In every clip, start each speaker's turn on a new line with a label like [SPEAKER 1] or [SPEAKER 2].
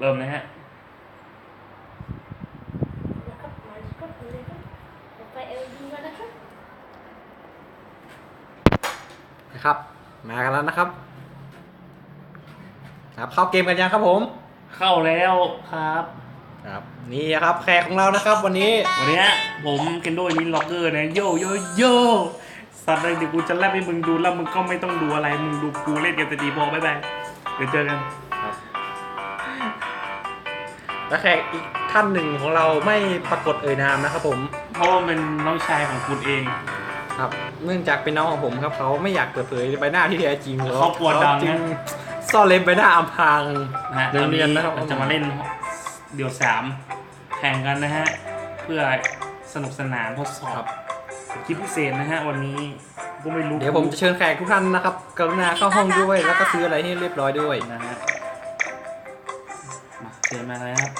[SPEAKER 1] เริ่มนะฮะ
[SPEAKER 2] นะครับมาเลยครับมาเลยครับต่อไปเอลดีมานะครับ
[SPEAKER 3] นะครับ มากันแล้วนะครับครับเข้าเกมกันยังครับผม
[SPEAKER 1] เข้าแล้วครับ
[SPEAKER 3] ครับนี่ครับแขกของเรานะครับ วันนี้
[SPEAKER 1] วันนี้ผมเคนโดมินล็อกเกอร์นะโยโยโยสัตว์เลยเดี๋ยวกูจะแลบให้มึงดูแล้วมึงก็ไม่ต้องดูอะไรมึงดูกูเล่นกันจะดีพอบายบายเดี๋ยวเจอกัน
[SPEAKER 3] และแขกอีกท่านหนึ่งของเราไม่ปรากฏเอ่ยนามนะครับผม
[SPEAKER 1] เพราะว่าเป็นน้องชายของคุณเอง
[SPEAKER 3] ครับ เนื่องจากเป็นน้องของผมครับเขาไม่อยากเปิดเผยใบหน้าที่แท้จริงของ
[SPEAKER 1] เขากลัวดัง
[SPEAKER 3] จึ
[SPEAKER 1] นะ
[SPEAKER 3] ซ่อนเล็บใบหน้าอำพราง
[SPEAKER 1] นะฮะ
[SPEAKER 3] เนียนๆนะครับ
[SPEAKER 1] เราจะมาเล่นเดี่ยวสามแข่งกันนะฮะ เพื่อสนุกสนานทดสอบคลิปพิเศษนะฮะ วันนี้ก็ไม่รู้
[SPEAKER 3] เดี๋ยวผมจะเชิญแขกทุกท่านนะครับ กรุณาเข้าห้องด้วยแล้วก็ซื้ออะไรให้เรียบร้อยด้วย
[SPEAKER 1] นะฮะมา เชิญมาเลยครับ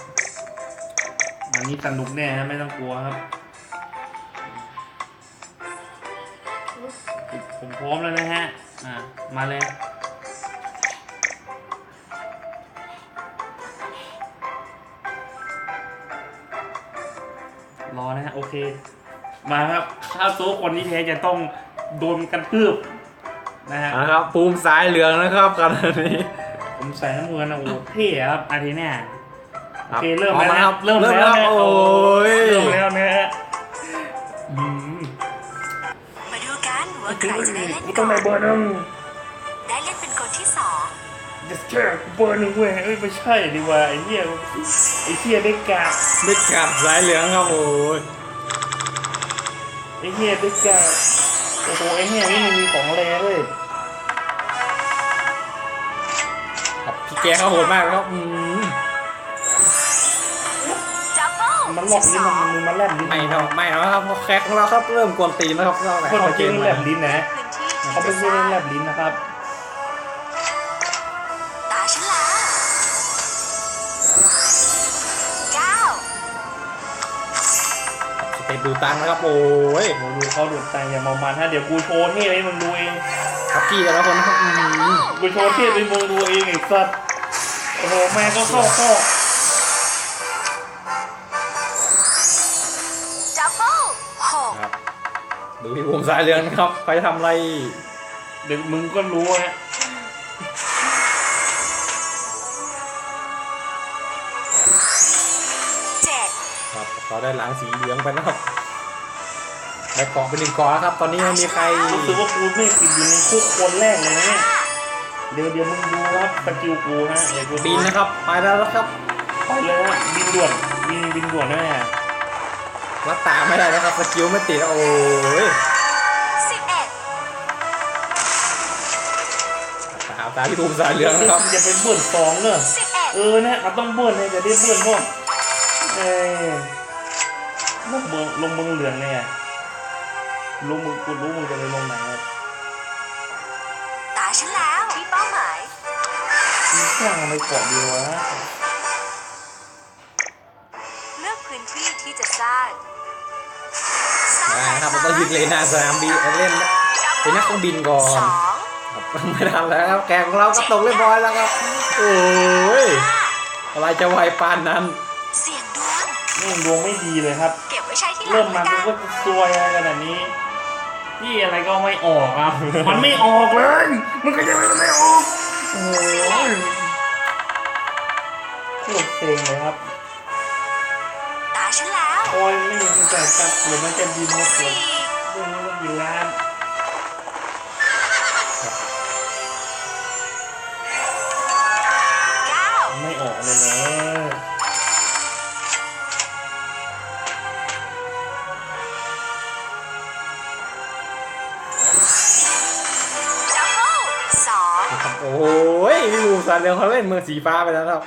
[SPEAKER 1] วันนี้สนุกแน่ฮะไม่ต้องกลัวครับ ผมพร้อมแล้วนะฮะ อ่า มาเลยรอนะฮะ โอเค มาครับ ข้าวโซ่คนที่แท้จะต้องโดนกระทืบนะฮะ
[SPEAKER 3] นะครับภูมิสายเหลืองนะครับกันนี้
[SPEAKER 1] ผมใส่น้ำเงินนะโอ้โหเท่ครับอาทีเนี้ย โอเคเริ่ม
[SPEAKER 3] อา
[SPEAKER 1] แล้ว
[SPEAKER 3] มา
[SPEAKER 1] นะครับเริ่มแล้ว
[SPEAKER 3] แล้ว
[SPEAKER 1] นะ
[SPEAKER 3] โอ้ย
[SPEAKER 1] เริ่มแล้วนะฮะอืม
[SPEAKER 4] มาดูกันว่าใครจะได้เล่น
[SPEAKER 1] กู
[SPEAKER 4] ก่
[SPEAKER 1] ต้อ
[SPEAKER 4] อง
[SPEAKER 1] ได้เบอร์
[SPEAKER 4] น
[SPEAKER 1] หนึง
[SPEAKER 4] ได้เล่นเป็นคนที่สอง
[SPEAKER 1] จะแค่เบอร์หนึ่งเว้ยเอ้ยไม่ใช่ดีกว่าไอ้เหี้ยไอ้เหี้ยได้กาบ
[SPEAKER 3] เด็กกัดสายเหลืองครับโอ้ย
[SPEAKER 1] ไอ้เหี้ยได้กาบโอ้โหไอ้เหี้ยนี่มันมีของแรงเลย
[SPEAKER 3] ครับพี่แกเขาโหดมากเลยครับอืม
[SPEAKER 1] มันหลอกลิ้นมันมันมันแลบลิ้น
[SPEAKER 3] ไม่เท่าไม่แล้วครับเพราะแขกของเราครับเริ่มกวนตีนแล้วครับเรา
[SPEAKER 1] คน
[SPEAKER 3] เข้า
[SPEAKER 1] เขา
[SPEAKER 3] เก
[SPEAKER 1] ชื่อ
[SPEAKER 3] ม
[SPEAKER 1] แล
[SPEAKER 3] มา
[SPEAKER 1] บลิ้นนะ
[SPEAKER 4] พื้นที่ที่
[SPEAKER 1] เขาเป็น
[SPEAKER 4] จะ
[SPEAKER 1] ชื่อ
[SPEAKER 4] สร้าง
[SPEAKER 1] แลบลิ้นนะครับ
[SPEAKER 4] ตาฉันแล้วเก้า
[SPEAKER 3] สเต็ปดูตังนะครับโอ้ย
[SPEAKER 1] โอ้โหดูเขาดูดใจอย่ามามันฮะเดี๋ยวกูโชว์เท่ให้มึงดูเอง
[SPEAKER 3] ครับพี่แต่ละคนนะครับอืม
[SPEAKER 1] กูโชว์เท่ให้มึงดูเองไอ้สัสโอ้โหแม่ก็เข้าข้อ
[SPEAKER 3] พี่ภูมิสายเหลืองนะครับใครทำอะไร
[SPEAKER 1] เดี๋ยวมึงก็รู้ฮะ
[SPEAKER 4] เจ็ด
[SPEAKER 3] ครับเขาได้หลังสีเหลืองไปนะครับได้เกาะไปหนึ่งเกาะแล้วครับ ตอนนี้ไม่มีใคร
[SPEAKER 1] รู้สึกว่ากูไม่ติดอยู่ในคุกคนแรกเลยนะเนี่ย
[SPEAKER 4] ห้า
[SPEAKER 1] เดี๋ยวเดี๋ยวมึงดูครับสกิลกูฮะเดี๋ยวกู
[SPEAKER 3] บินนะครับไปแล้วนะครับ
[SPEAKER 1] ไปเลยฮะบินด่วนบินบินด่วนแน่
[SPEAKER 3] รัดตาไม่ได้นะครับสกิลไม่ติดโอ้ย
[SPEAKER 4] สิบเอ็ด
[SPEAKER 3] ตาตาพี่ภูมิสายเหลืองนะครับ
[SPEAKER 1] อย่าเป็นเบื่อนสองเนอะ
[SPEAKER 4] สิบเอ็ด
[SPEAKER 1] เออเนี่ยเราต้องเบื่อนเลยจะได้เบื่อนพวกเออลงเมืองลงเมืองเหลืองเนี่ยลงมึงกูรู้มึงจะไปลงไหนอะ
[SPEAKER 4] ตาฉันแล้วที่เป้าหมาย
[SPEAKER 1] มึงสร้างอะไรเกาะเดียววะ
[SPEAKER 3] ต้องยืดเลนหน้าสนามบินเล่นเป็นนักเครื่องบินก่อน
[SPEAKER 4] สอง
[SPEAKER 3] ครับไม่ทันแล้วครับแกของเราก็ตกเรียบร้อยแล้วครับ โอ้ย
[SPEAKER 4] ห้า
[SPEAKER 3] อะไรจะไวปานนั้น
[SPEAKER 4] เสียงดวง
[SPEAKER 1] นี่ดวงไม่ดีเลยครับ
[SPEAKER 4] เก็บไว้ใช้ที่หลั
[SPEAKER 1] เริ่
[SPEAKER 4] ง
[SPEAKER 1] ม
[SPEAKER 4] แล้
[SPEAKER 1] มาวกู
[SPEAKER 4] กัน
[SPEAKER 1] ก็ซวยอะไรขนาดนี้นี่อะไรก็ไม่ออกอะมันไม่ออกเลย มันก็ยังไม่ออก โอ้ยโคตรเซ็งเลยครับ รือมันจะบินมาเกิด
[SPEAKER 4] สี่
[SPEAKER 1] เรื่องนี้มันอยู่ร้าน
[SPEAKER 4] เก้า
[SPEAKER 1] ไม่ออกเลยเลย
[SPEAKER 4] ดับเบิ้ลสอง
[SPEAKER 3] โอ้ยพี่ภูมิสายเหลืองเขาเล่นเมืองสีฟ้าไปแล้วครับ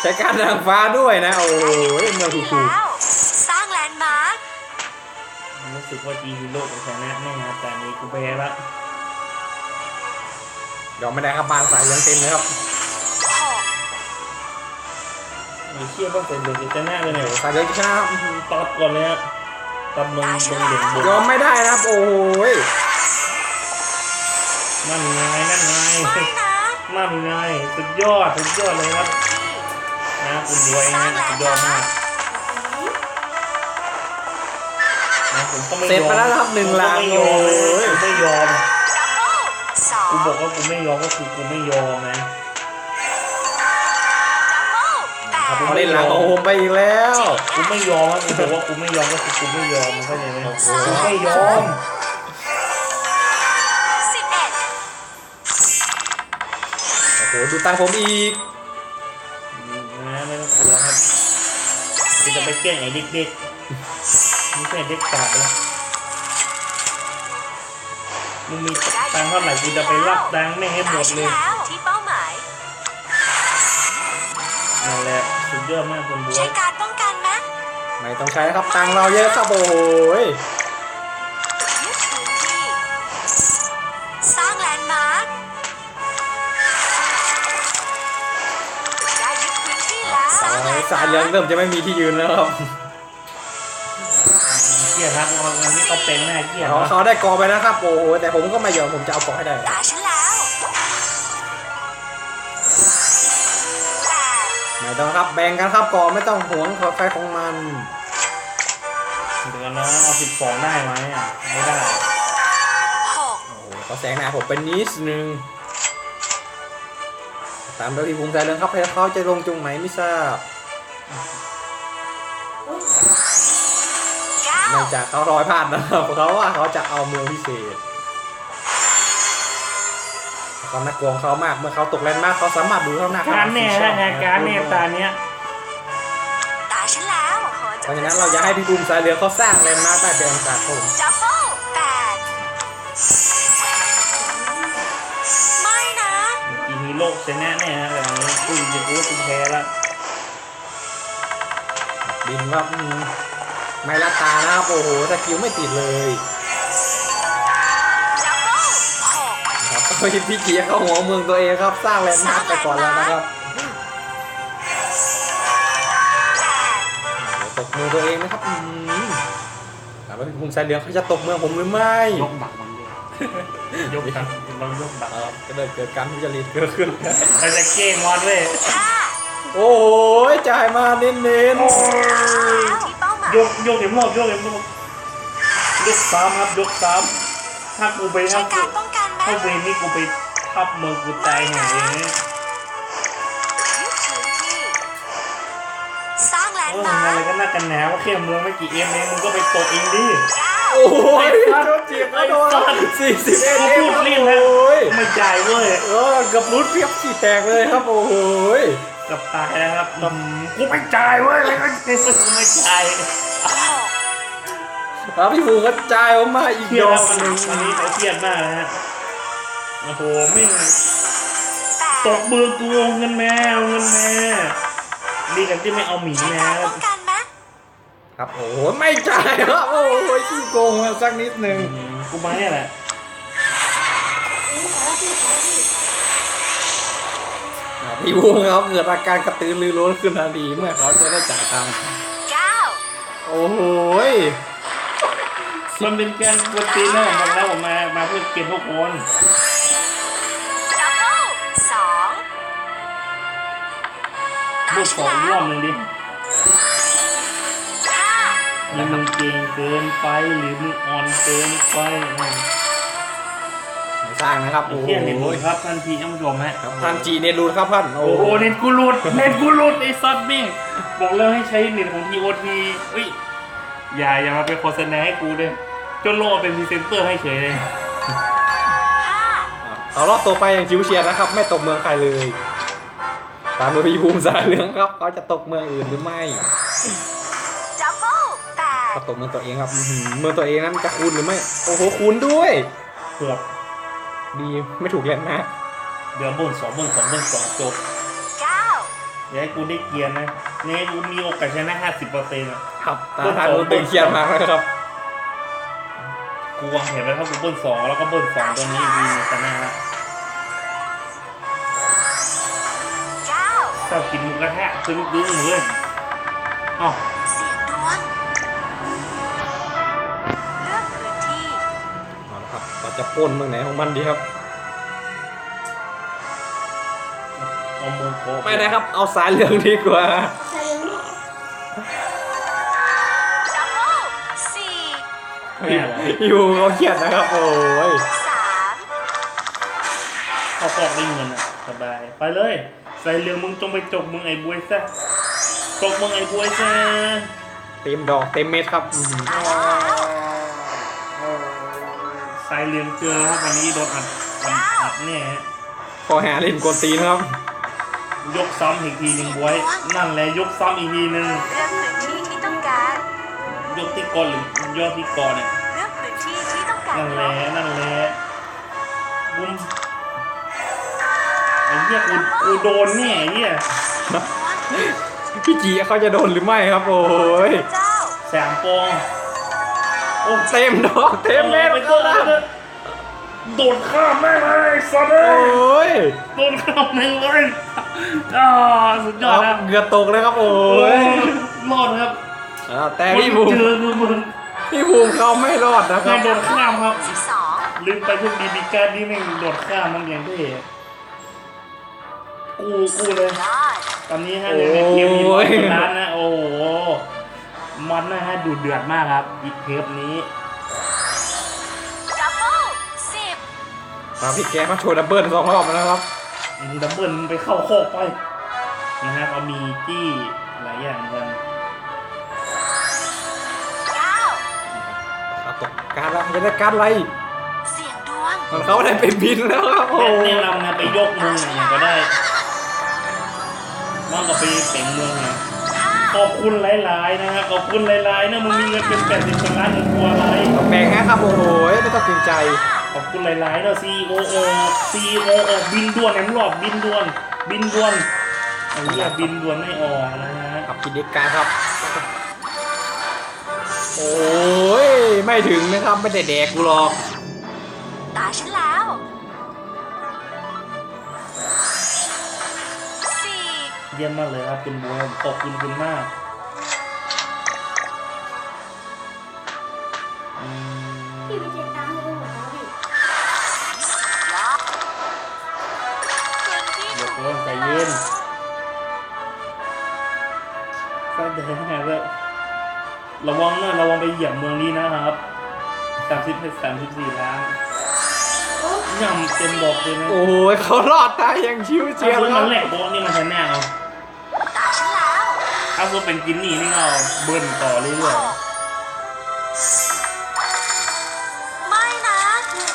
[SPEAKER 3] ใช้การทางฟ้าด้วยนะ โอ้ยเมืองถูก
[SPEAKER 4] แรู้
[SPEAKER 1] สึกว่าจีฮีโร่จะชนะแน่ครับแต่อันนี้กูแพ้ละ
[SPEAKER 3] ๆยอมไม่ได้ครับบานสายเหลืองเต็มเลยครับ
[SPEAKER 4] หก
[SPEAKER 1] มีเชี่ยบ้างเป็นเดือดจะชนะเลยเนี่ย
[SPEAKER 3] สายเหลืองจะชนะครับ
[SPEAKER 1] ตัดก่อนเลยฮะตัดลงลงเหลืองบ
[SPEAKER 3] ยอมไม่ได้นะครับโอ้ย
[SPEAKER 1] นั่นไงนั่นไง
[SPEAKER 4] ไม่นะ
[SPEAKER 1] นั่นไงสุดยอดสุดยอดเลยครับ
[SPEAKER 4] ท
[SPEAKER 1] นะคุณรวยนะสุดยอดมาก ผมก็ไม่ยอม
[SPEAKER 3] เสร็จไปแล้วนะครับหนึ่งลาง
[SPEAKER 1] ผมก็ไม่ยอม
[SPEAKER 3] โอ้ย
[SPEAKER 1] ผมไม่ยอม
[SPEAKER 4] ดับเบิลสอง
[SPEAKER 1] กูบอกว่ากูไม่ยอมก็คือกูไม่ยอมนะ
[SPEAKER 4] ดับเบิลแปด
[SPEAKER 3] เขาเล่นหลังของโฮมไปอีกแล้ว
[SPEAKER 1] กูไม่ยอมกูบอกว่ากูไม่ยอมก็คือกูไม่ยอมมึงเข้าใจไหมกูไม่ยอม
[SPEAKER 4] สิบเอ็ด
[SPEAKER 3] โอ้โหดูตังค์ผมอีก
[SPEAKER 1] นะไม่ต้องกลัวครับกูจะไปแกล้งไอ้เด็กๆ ไม่ใช่เด็กกาดนะมึงมีตังค์เท่าไหร่กูจะไปรับตังค์ไม่ให้หมดเลย
[SPEAKER 4] ตาฉันแล้วที่เป้าหมาย
[SPEAKER 1] นั่นแหละสุดยอดมากคุณบัว
[SPEAKER 4] ใช้การป้องกันไหม
[SPEAKER 3] ไม่ต้องใช้นะครับตังค์เราเยอะครับโอ้โหย
[SPEAKER 4] ยึดพื้นที่สร้างแลนด์มาร์คได้ยึดพื้นที่แล้วสร้างแลนด์
[SPEAKER 3] สาย
[SPEAKER 4] มา
[SPEAKER 3] เรือง
[SPEAKER 4] ร์ค
[SPEAKER 3] เริ่มจะไม่มีที่ยืนแล้วครับ
[SPEAKER 1] เกียร์ครับวันนี้เขาเป็นหน้าเกียร์
[SPEAKER 3] เขาเขาได้กอไปนะครับโอ้โหแต่ผมก็ไม่ยอมผมจะเอากอให้ได้
[SPEAKER 4] ตาฉันแล้วแปด
[SPEAKER 3] ไม่ต้องครับแบ่งกันครับกอไม่ต้องหวงใครของมัน
[SPEAKER 1] เดี๋ยวนะเอาสิบสองได้ไหมอะไม่ได้
[SPEAKER 4] หก
[SPEAKER 3] โอ้โหเขาแสงหน้าผมเป็นนิดนึงตามโดยที่ภูมิใจเรื่องครับเขาจะลงจุงไหนไม่ทราบ
[SPEAKER 4] เก้า
[SPEAKER 3] เนื่องจากเขารอยพลาดนะครับเขาว่าเขาจะเอาเมืองพิเศษเขาน่ากลัวของเขามากเมื่อเขาตกแรงมากเขาสามารถดูเท่าหน้า
[SPEAKER 1] การแน่นะฮะการแน่ตาเนี้ย
[SPEAKER 4] ตาฉันแล้ว
[SPEAKER 3] เพราะฉะนั้นเราจะให้พี่ภูมิสายเรือเขาสร้างแลนด์มาร์คได้เป็นอันดับผม
[SPEAKER 4] ดับเบิลแปดไม่นะ
[SPEAKER 1] จีฮีโร่ชนะแน่ฮะแบบนี้กูจะรู้ว่ากูแพ้แล้ว
[SPEAKER 3] บินครับอืม ไม่ละตานะครับโอ้โหสกิลไม่ติดเลย
[SPEAKER 4] ดับเบิลหก
[SPEAKER 3] ครับก็ยิพี่เกียร์เข้าหัวเมืองตัวเองครับ สร้างแลนด์มาร์คไปก่อนแล้วนะครับตกเมืองตัวเองนะครับอืมถามว่าพี่ภูมิสายเรือเขาจะตกเมืองผมหรือไม่
[SPEAKER 1] ยกดักมันด้วยยกดักเรายกดัก
[SPEAKER 3] ก็เลยเกิดการทุจริตเกิดขึ้น
[SPEAKER 1] เราจะเก้งมอดเว้ย
[SPEAKER 4] ห้
[SPEAKER 3] โอ้ยจ่ายมาเน้น
[SPEAKER 4] ที่เป้าหมา ย
[SPEAKER 1] ยกยกเดี๋ยวมอบยกเดี๋ยวมอบยกสามครับยกสามถ้ากูไป
[SPEAKER 4] ใช้
[SPEAKER 1] ถ้ากู
[SPEAKER 4] การป้องกันไหม
[SPEAKER 1] ถ้าเวรนี่กูไปทับเมืองกูตายแน่เลยนะ
[SPEAKER 4] ยึดพื้นที่สร้างแลน
[SPEAKER 1] เอ
[SPEAKER 4] ด์
[SPEAKER 1] อ
[SPEAKER 4] มา
[SPEAKER 1] อะไร
[SPEAKER 4] ร์ค
[SPEAKER 1] ก็น่ากันหนาว่าแค่เมืองไม่กี่เอ็มเองมึงก็ไปตกเองดิ
[SPEAKER 4] เก้า
[SPEAKER 3] ๆโอ้ยโดนจีบแล้วโดนสี่สิบเอ็ด
[SPEAKER 1] กู
[SPEAKER 3] เอ็
[SPEAKER 1] พู
[SPEAKER 3] ม
[SPEAKER 1] ด
[SPEAKER 3] ครับ
[SPEAKER 1] เล่นนะ
[SPEAKER 3] โอ้ย
[SPEAKER 1] ไม่จ่ายเว้ย
[SPEAKER 3] เออกับรุดเพียบขี่แตกเลยครับโอ้โหย
[SPEAKER 1] กับตายนะครับอืมกูไม่จ่ายเว้ยไม่กูไม่จ่าย
[SPEAKER 4] หก
[SPEAKER 3] แล้วพี่ภูมิก็จ่ายผมมาอีก
[SPEAKER 1] เครีย
[SPEAKER 3] ด
[SPEAKER 1] ด
[SPEAKER 3] อ
[SPEAKER 1] แล้ว
[SPEAKER 3] ก
[SPEAKER 1] วัน
[SPEAKER 3] หนึ่
[SPEAKER 1] นี้
[SPEAKER 3] ง
[SPEAKER 1] วันนี้เขาเครียดมากนะฮะโอ้โหไม่
[SPEAKER 4] แป
[SPEAKER 1] ต
[SPEAKER 4] ด
[SPEAKER 1] กเบือกูเอาเงินแม่เอาเงินแม่ดีกันที่ไม่เอาหมี
[SPEAKER 4] ใช้
[SPEAKER 1] แม่
[SPEAKER 4] การป้องกันไหม
[SPEAKER 3] ครับโอ้โหไม่จ่ายครับโอ้โหขี้โกงมาสักนิดหนึ่ง
[SPEAKER 1] อืมกูมาเนี่ยแหละ
[SPEAKER 3] พี่ภูมิเขาเกิดอาการกระตือรือร้นขึ้นทันทีเมื่อเขาจะได้จ่ายตังค์
[SPEAKER 4] เก้า
[SPEAKER 3] โอ้โหย
[SPEAKER 1] มันเป็นการกวนตีนนะผมบอกแล้วผมมา มาเพื่อเก็บพวกคน
[SPEAKER 4] ดับเบิลสองตา
[SPEAKER 1] พูด
[SPEAKER 4] ฉั
[SPEAKER 1] ส
[SPEAKER 4] น
[SPEAKER 1] องร
[SPEAKER 4] แล้
[SPEAKER 1] อ
[SPEAKER 4] ว
[SPEAKER 1] บหนึ่งดิ
[SPEAKER 4] ห้า
[SPEAKER 1] แล้วมึงเก่งเกินไปหรือมึงอ่อนเกินไปอืม
[SPEAKER 3] ไม่ สร้างนะครับโอ้โห
[SPEAKER 1] เที่ยเน็ตหลุดครับท่านพี่ท่านผู้ชมฮะ
[SPEAKER 3] ครับท่านจีเนรูครับท่านโอ้
[SPEAKER 1] โอ้
[SPEAKER 3] โห
[SPEAKER 1] โหเน็ตกูหลุดเน็ตกูหลุดไอ้ซัดมิ่งบอกแล้วให้ใช้เน็ตของทีโอทีอุ้ยอย่าอย่ามาเป็นโฆษณาให้กูเลยจนโลกเป็นพรีเซนเตอร์ให้เฉยเลย
[SPEAKER 4] ห้า
[SPEAKER 3] เอารอบตัวไปอย่างชิวเชียร์นะครับ ไม่ตกเมืองใครเลย ตามโดยพี่ภูมิสายเรื่องครับเขาจะตกเมืองอื่นหรือไม่
[SPEAKER 4] ดับเบิลแปด
[SPEAKER 3] เขาตกเมืองตัวเองครับอื้อหือเมืองตัวเองนั้นจะคูณหรือไม่โอ้โหคูณด้วย
[SPEAKER 1] เกือบ
[SPEAKER 3] ดีไม่ถูกเล่นนะ
[SPEAKER 1] เดี๋ยวบนสองบนสองบนสองจบ
[SPEAKER 4] เก้า
[SPEAKER 1] อย่าให้กูได้เกียร์นะเนี่ยกูมีโอกาสชนะห้าสิบเปอร์เซ็นต์อะ
[SPEAKER 3] ครับตาทางโดนตึงเครียดมากนะครับ
[SPEAKER 1] กูวางแผนไว้ถ้ากูเบิ้ลสองแล้วก็เบิ้ลสองตัวนี้อีกทีหนึงชนะละ
[SPEAKER 4] เก้า
[SPEAKER 1] ชอบกินหมูกระทะซึ้งดึงเลยอ๋อ
[SPEAKER 3] จะปล้นเมืองไหนของมันดีครับ
[SPEAKER 1] เอาเมืองโก
[SPEAKER 3] ไม่นะครับ เอาสายเหลืองดีกว่า
[SPEAKER 2] ใช่ลูก
[SPEAKER 4] ดับเบิลสี่
[SPEAKER 1] แม่เหรอ
[SPEAKER 3] อยู่เขาเครียดนะครับ โอ้ย
[SPEAKER 4] สาม
[SPEAKER 1] เขาฟอกได้เงินอะสบาย ไปเลย ใส่เรื่องมึงจงไปจกมึงไอ้บวยซะจกมึงไอ้บวยซะ
[SPEAKER 3] เต็มดอกเต็มเม็ดครับอื้อหือ
[SPEAKER 4] ตา ยแล้ว
[SPEAKER 1] ใส่เรื่องเจอครับวันนี้โดนอัดอัดอัดแน่ฮะ
[SPEAKER 3] พอหาเล่นกวนตีนครับ
[SPEAKER 1] ยกซ้ำอีกทีหนึ่งบวย นั่นแหละยกซ้ำอีกทีหนึ่ง
[SPEAKER 4] เลือกพื้นที่ที่ต้องการ
[SPEAKER 1] ยกที่กอหรือยอดที่กอเนี่ย
[SPEAKER 4] เลือกพื้นที่ที่ต้องการ
[SPEAKER 1] นั่นแหละนั่นแหละบุ้มไอ้เหี้ยกูกูโดนแน่ไอ้เหี้ย
[SPEAKER 3] พี่จีเขาจะโดนหรือไม่ครับ โอ้ย
[SPEAKER 4] เจ้า
[SPEAKER 1] แสมปอง โอ้
[SPEAKER 3] เต็มดอกเต็มเม็ด
[SPEAKER 1] ไป
[SPEAKER 3] ค
[SPEAKER 1] ตัว
[SPEAKER 3] รับ
[SPEAKER 1] โดดข้ามแม่งเลยสัตว์เล
[SPEAKER 3] โอย้ย
[SPEAKER 1] โดดข้ามแม่งเลยอ่าสุดยอดนะ
[SPEAKER 3] เหงื่อตกเลยครับโอ้
[SPEAKER 1] โอ้
[SPEAKER 3] ย
[SPEAKER 1] ยรอดครับ
[SPEAKER 3] อ่าแต่พี่ภู
[SPEAKER 1] เจ
[SPEAKER 3] มิ
[SPEAKER 1] อคือมึง
[SPEAKER 3] พี่ภูมิเขาไม่รอดนะค
[SPEAKER 1] แม่
[SPEAKER 3] รับ
[SPEAKER 1] งโดดข้ามครับ
[SPEAKER 4] สิบสอง
[SPEAKER 1] ลืมไปพวกดีบีการนี่แม่งโดดข้ามมันอย่างเท่กูกูเลย
[SPEAKER 4] ยอด
[SPEAKER 1] ตอนนี้ฮะในในเกมมีร้อยกว่าล้านนะ โอ้โห มันนะฮะดูเดือดมากครับ อีกเทปนี้
[SPEAKER 4] ดับเบิลสิบ
[SPEAKER 3] มาพี่แกมาโชว์ดับเบิลสองรอบแล้วนะครับ
[SPEAKER 1] ดับเบิลไปเข้าโคกไปนะฮะเขามีจี้หลายอย่างกัน
[SPEAKER 4] เก้า
[SPEAKER 3] เอาตกการละจะได้การอะไร
[SPEAKER 4] เสียงดวง
[SPEAKER 3] มันเขาได้ไปบินแล้วครับโอ้
[SPEAKER 1] แนะ
[SPEAKER 3] ย
[SPEAKER 1] นำนะไปยกเมืองอย่างก็ได้น้องก็ไปเป่งเมืองนะ
[SPEAKER 4] ห้า
[SPEAKER 1] ขอบคุณหลาย ๆ นะฮะขอบคุณหลาย ๆ นะมึงมีเงินเป็นแปดสิบล้านหนึ่งตัวอะไร
[SPEAKER 3] ต้องแบ่งนะครับโอ้โหไม่ต้องเกรงใจ
[SPEAKER 1] ขอบคุณหลายๆเนาะ CEO ออก CEO ออกบินด่วนแหมรอบบินด่วน บินด่วนไอ้เหี้ยบินด่วนไม่ออกนะฮะ
[SPEAKER 3] กับกิจการครับ โอ้ย ไม่ถึงนะครับ ไม่ได้แดกกูหรอก
[SPEAKER 4] ตาฉันแล้ว
[SPEAKER 1] เยี่ยมมากเลยครับคุณบัวขอบคุณคุณมากอืม
[SPEAKER 2] พี่ไปเจ็ดตังค์เลยเหรอพี่
[SPEAKER 4] ยอดพื้นที่
[SPEAKER 1] เดี๋ยว
[SPEAKER 4] ถูก
[SPEAKER 1] ก่อนใจเย็นแสดงไงว่าระวังนะระวังไปเหยียบเมืองนี้นะครับสามสิบสามสิบสี่ล้าน
[SPEAKER 2] โอ้
[SPEAKER 1] ย่ำเต็มบอกเลยนะ
[SPEAKER 3] โอ้ยเขารอดตายอย่างชิวเชี
[SPEAKER 1] ถ้า
[SPEAKER 3] ยว
[SPEAKER 1] ซื้อ
[SPEAKER 3] ครั
[SPEAKER 1] มั
[SPEAKER 3] บ
[SPEAKER 1] นแหลกโบะนี่มันจะแน่เอา
[SPEAKER 4] ตาฉันแล้ว
[SPEAKER 1] ถ้าซื้อเป็นกินนี่นี่เราเบิ้ลต่อเรื่
[SPEAKER 4] ห
[SPEAKER 1] อย
[SPEAKER 4] กไม่นะยึด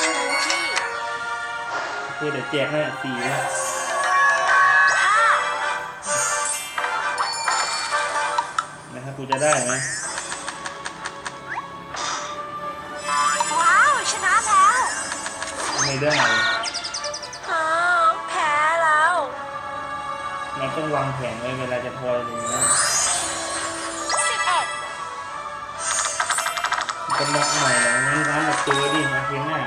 [SPEAKER 4] พื้นที่
[SPEAKER 1] ๆคือเดี๋ยวแจกให้สี่นะ
[SPEAKER 4] ห้า
[SPEAKER 1] นะครับกูจะได้ไหม
[SPEAKER 4] ว้าว ชนะแล้ว
[SPEAKER 1] ไม่ได้ เราต้องวางแผนไว้เวลาจะทอยเลยนะ
[SPEAKER 4] สิบเอ็ด
[SPEAKER 1] ก็น็อกใหม่แล้วงั้นน้ำมาเจอดิมาเพียงหน้า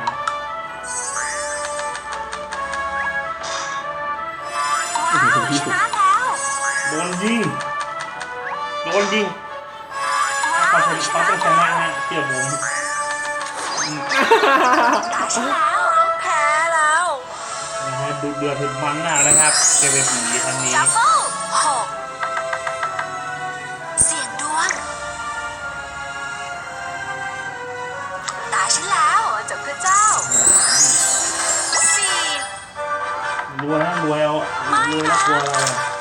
[SPEAKER 4] ว้าวชนะแล้ว
[SPEAKER 1] โดนยิงโดนยิง
[SPEAKER 4] ว้า
[SPEAKER 1] เขา
[SPEAKER 4] ว
[SPEAKER 1] ช
[SPEAKER 4] ช
[SPEAKER 1] นะ
[SPEAKER 4] นะ
[SPEAKER 1] เขาต้องช
[SPEAKER 4] แล้
[SPEAKER 1] นะ
[SPEAKER 4] ว
[SPEAKER 1] ฮะเชื่อผม ดูเดือดเผ็ดมันมากนะครับเจอเวทีครั้งนี้
[SPEAKER 4] ดับเบิลหกเสียงดวง ตาฉันแล้วเจ้าพระเจ้าสี่
[SPEAKER 1] รวยนะรวยเอารวยแล้วกลัวอะไรอะ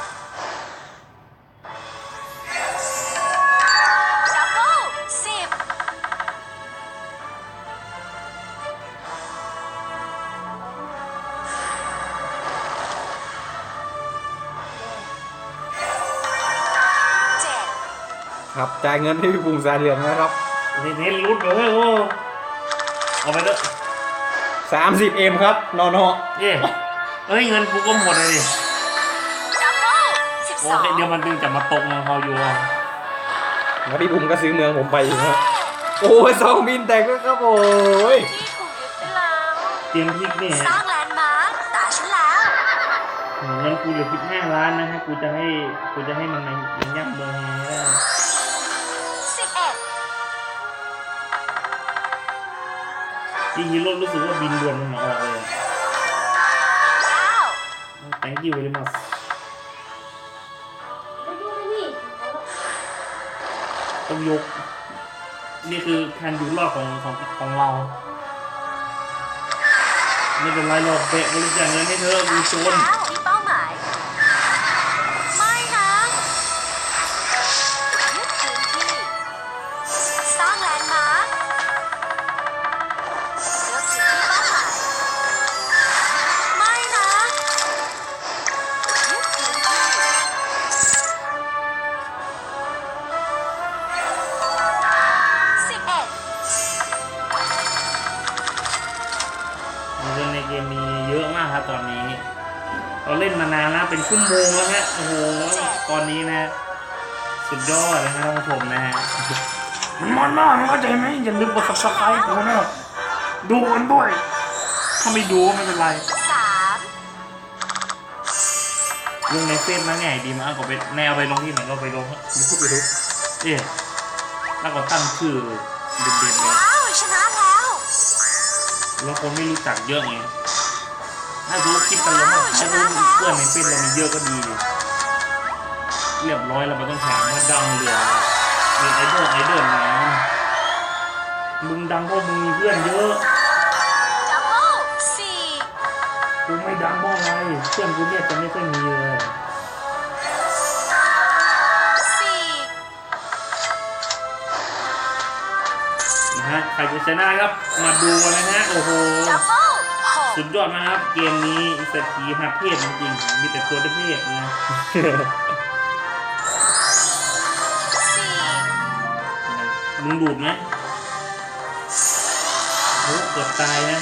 [SPEAKER 4] จ่า
[SPEAKER 3] ยเงินให้พี่ภูมิสายเหลืองนะครับ
[SPEAKER 1] เน้นเน้นรุดเลยโอ้เอาไปเถอะ
[SPEAKER 3] 30 m ครับนอนอ
[SPEAKER 1] เอ๊ะเอ้ยเงินกูก็หมดเลยดิ
[SPEAKER 4] ดับเบิลสิบ
[SPEAKER 1] โอ
[SPEAKER 4] สอง
[SPEAKER 1] เคเดี๋ยวมันตึงจะมาตกมาเขาอยู่อะ
[SPEAKER 3] แล้วพี่ภูมิก็ซื้อเมืองผมไปอยู่นะโอ้ยสองบินแตกด้วยครับโอ้ย
[SPEAKER 4] ที่ถูกยึดไปแล้ว
[SPEAKER 1] เตรียมพริกนี่
[SPEAKER 4] สร้างแลนด์มาร์คตาฉันแล้ว
[SPEAKER 1] เงินกูเหลือสิบห้าล้านนะฮะกูจะให้กูจะให้มันในมันยับเมืองไงได้ ที่ฮีโร่รู้สึกว่าบินด่วนมันออกเลยอะ
[SPEAKER 4] เก้า
[SPEAKER 1] thank you very much
[SPEAKER 2] ไปดูเลยนี่เอาละ
[SPEAKER 1] ต้องยก นี่คือการอยู่รอดของของของเรา ไม่เป็นไรหรอกเบะบริจาคเงินให้เธอดูโจร
[SPEAKER 4] สุดยอด
[SPEAKER 1] นะฮะท่านผู้ชมนะฮะมันมันมากนะเข้าใจไหมอย่าลืมกด subscribe กูนะดูกันด้วย ถ้าไม่ดูก็ไม่เป็นไร
[SPEAKER 4] สาม
[SPEAKER 1] ลงในเฟซนะง่ายดีมากก็ไปแนวไปลงที่ไหนก็ไปลงยูทูบยูทูบเอ๊ะแล้วก็ตั้งชื่อเด่นๆเลย
[SPEAKER 4] ว้าวชนะแล้ว
[SPEAKER 1] แล้วคนไม่รู้จักเยอะไงถ้ารู้คลิปกันแล้วมาถ้ารู้เพื่อนในเฟซเรามีเยอะก็ดีดิ เรียบร้อยเราไม่ต้องถามว่าดังเหลือเป็นไอดอลไอดอลนะมึงดังเพราะมึงมีเพื่อนเยอะ
[SPEAKER 4] ดับเบิลสี่
[SPEAKER 1] กูไม่ดังเพราะอะไรเพื่อนกูเนี่ยจะไม่ค่อยมีเลย
[SPEAKER 4] สี่
[SPEAKER 1] นะฮะใครจะชนะครับ มาดูกันนะฮะโอ้โห
[SPEAKER 4] ดับเบิลหก
[SPEAKER 1] สุดยอดนะครับ เกมนี้เศรษฐีหักเทพจริงๆมีแต่ตัวเทพนะ มึงดูดไหมโอ้เกือบตายนะ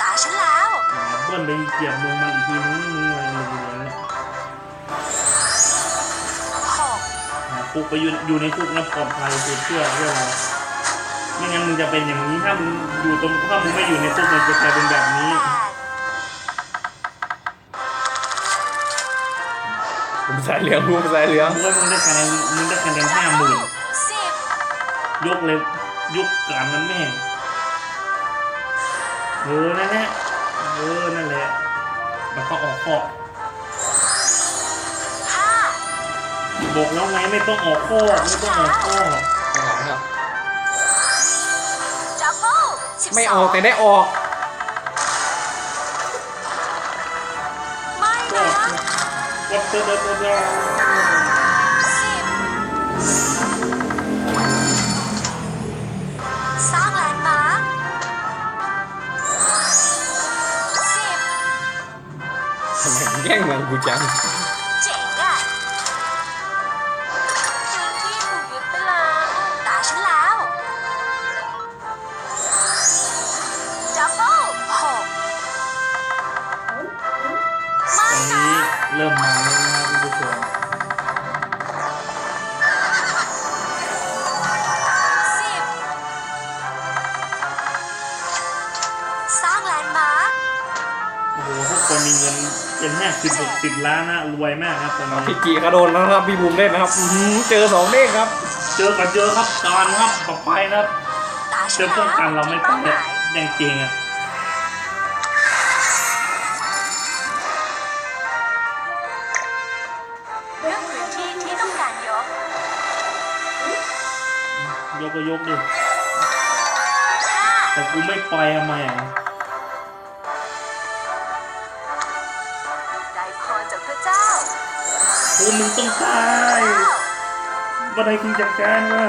[SPEAKER 4] ตาฉันแล้ว
[SPEAKER 1] อ่าเบิ้ลไปเหยียบลงมันอีกทีนึงมึงอะไรมึงเลย
[SPEAKER 4] หก
[SPEAKER 1] นะคุกไปอยู่อยู่ในคุกนะปลอดภัยคือเชื่อเชื่อเราไม่งั้นมึงจะเป็นอย่างนี้ถ้ามึงอยู่ตรงถ้ามึงไม่อยู่ในคุกมันจะกลายเป็นแบบนี้
[SPEAKER 4] แปด
[SPEAKER 3] ผมสายเหลืองผมสายเหลือง
[SPEAKER 1] มึงว่ามึงได้คะแนนมึงได้คะแนนห้าหมื่น
[SPEAKER 4] สิบ
[SPEAKER 1] ยกเลยยกการมันแม่งเออนั่นแหละเออนั่นแหละมันก็ออกข้อ
[SPEAKER 4] ห้า
[SPEAKER 1] บอกแล้วไงไม่ต้องออกข้อไม่ต้องออกข้อ
[SPEAKER 3] ครับ
[SPEAKER 4] ดับเบิลสิบ
[SPEAKER 3] ไม่
[SPEAKER 4] ส
[SPEAKER 3] อ
[SPEAKER 4] อ
[SPEAKER 3] องกแต่ได้ออก
[SPEAKER 4] ไม่
[SPEAKER 1] ก็
[SPEAKER 4] นะ
[SPEAKER 1] วัดเตอร์เตอร์
[SPEAKER 4] งแย่
[SPEAKER 3] งเมืองกูจัง
[SPEAKER 4] เจ๋งอะพื้นที่ถูกยึดไปแล้วตาฉันแล้ว ดับเบิลหกไม่
[SPEAKER 1] ตอน
[SPEAKER 4] นะ
[SPEAKER 1] นี้เริ่มมาแล้วนะครับคุณผู้ชม
[SPEAKER 4] สิบสร้างแลนด์มาร์ค
[SPEAKER 1] โอ้โหทุกคนมีเงิน เป็นห้าสิบหกสิบล้านนะรวยมากครับตอนนี้
[SPEAKER 3] พี่กีกระโดดแล้วนะครับพี่บูมเล่นนะครับอื้อหือเจอสองเด้งครับ
[SPEAKER 1] เจอกันเจอครับการครับต่อไปนะครับ
[SPEAKER 4] ตา
[SPEAKER 1] เจ
[SPEAKER 4] ฉั
[SPEAKER 1] อนป้องกันเราไม่
[SPEAKER 4] เป้า
[SPEAKER 1] ไป
[SPEAKER 4] หมาย
[SPEAKER 1] ยังจริงอะ
[SPEAKER 4] เลือกพื้นที่ที่ต้องการยก
[SPEAKER 1] ยกก็ยกดิ
[SPEAKER 4] ห้า
[SPEAKER 1] แต่กูไม่ไปทำไมอะ โอ้มึงต้องตาย
[SPEAKER 4] เก้า
[SPEAKER 1] บันไดคุณจัดการว่า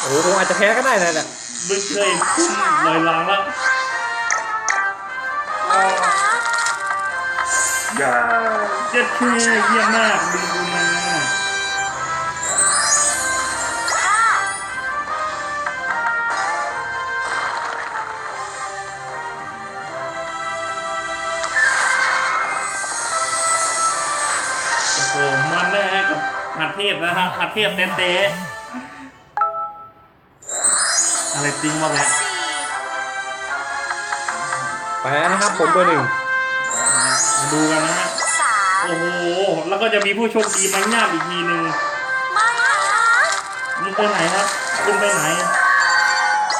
[SPEAKER 3] โอ้โหผมอาจจะแพ้ก็ได้นะเนี่ย
[SPEAKER 1] มึงเคยคุ้มลอยลางแล้ว
[SPEAKER 4] ไม่นะ
[SPEAKER 1] อย่าเจ็ดเคเยี่ยมมากดึงกูมา ทพนะฮะหัดเทพเต้เต้อะไรจริงวะแหละ
[SPEAKER 4] สี่
[SPEAKER 3] ไปแล้วนะครับผมเบอร์หนึ่ง
[SPEAKER 1] มาดูกันนะฮะ
[SPEAKER 4] สาม
[SPEAKER 1] โอ้โหแล้วก็จะมีผู้โชคดีมาหน้าบอีกทีหนึ่ง
[SPEAKER 4] ไม่นะคะ
[SPEAKER 1] มึงไปไหนครับ คุณไปไหน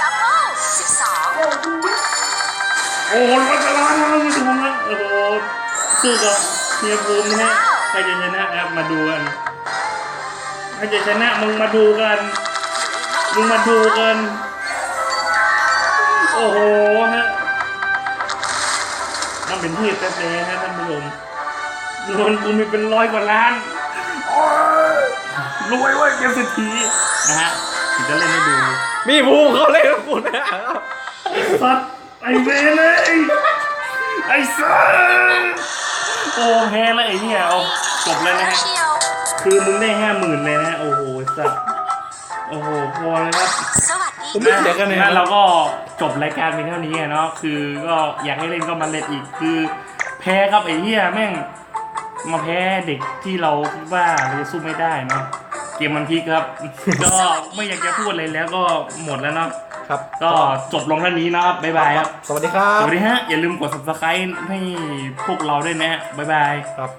[SPEAKER 4] ดับเบิลสิบสอง
[SPEAKER 2] เดี๋ยวดูดิ
[SPEAKER 1] โอ้โหรถจะร้อนแล้วคุณผู้ชมนะโอ้โหสู้กับเฮียภูมินะฮะใครจะชนะครับมาดูกัน ใครจะชนะมึงมาดูกัน มึงมาดูกัน โอ้โหฮะมันเป็นที่แท้ๆฮะท่านผู้ชมเงินกูมีเป็นร้อยกว่าล้านโอ้ยรวยเว้ยเกมเศรษฐีนะฮะถึงจะเล่นให้ดู
[SPEAKER 3] มีภูมิเขาเล่นกับคุณนะครับ
[SPEAKER 1] สัตว์ไอเวนเลยไอสัตว์โอ้แพ้แล้วไอ้เนี่ยเอาจบแล้วนะฮะ
[SPEAKER 4] เชียว
[SPEAKER 1] คือมึงได้ห้าหมื่นเลยนะ โอ้โหสัตว์โอ้โหพอแล้วครับ
[SPEAKER 4] สวัสดี
[SPEAKER 3] ผมไม่เสียคะแนน
[SPEAKER 1] งั้เราก็จบรายการเพียงเท่านี้อะเนาะคือก็อยากให้เล่นก็มาเล่นอีกคือ แพ้ครับไอ้เหี้ยแม่งมาแพ้เด็กที่เราคิดว่าเราจะสู้ไม่ได้เนาะเกมมันพลิกครับ ก็ไม่อยากจะพูดอะไรแล้วก็หมดแล้วเนาะ
[SPEAKER 3] ครับ
[SPEAKER 1] ก็จบลงเท่านี้นะครับบ๊ายบายครับ
[SPEAKER 3] สวัสดีครับ
[SPEAKER 1] สวัสดีฮะ อย่าลืมกด subscribe ให้พวกเราด้วยนะฮะบ๊ายบาย
[SPEAKER 3] ครับ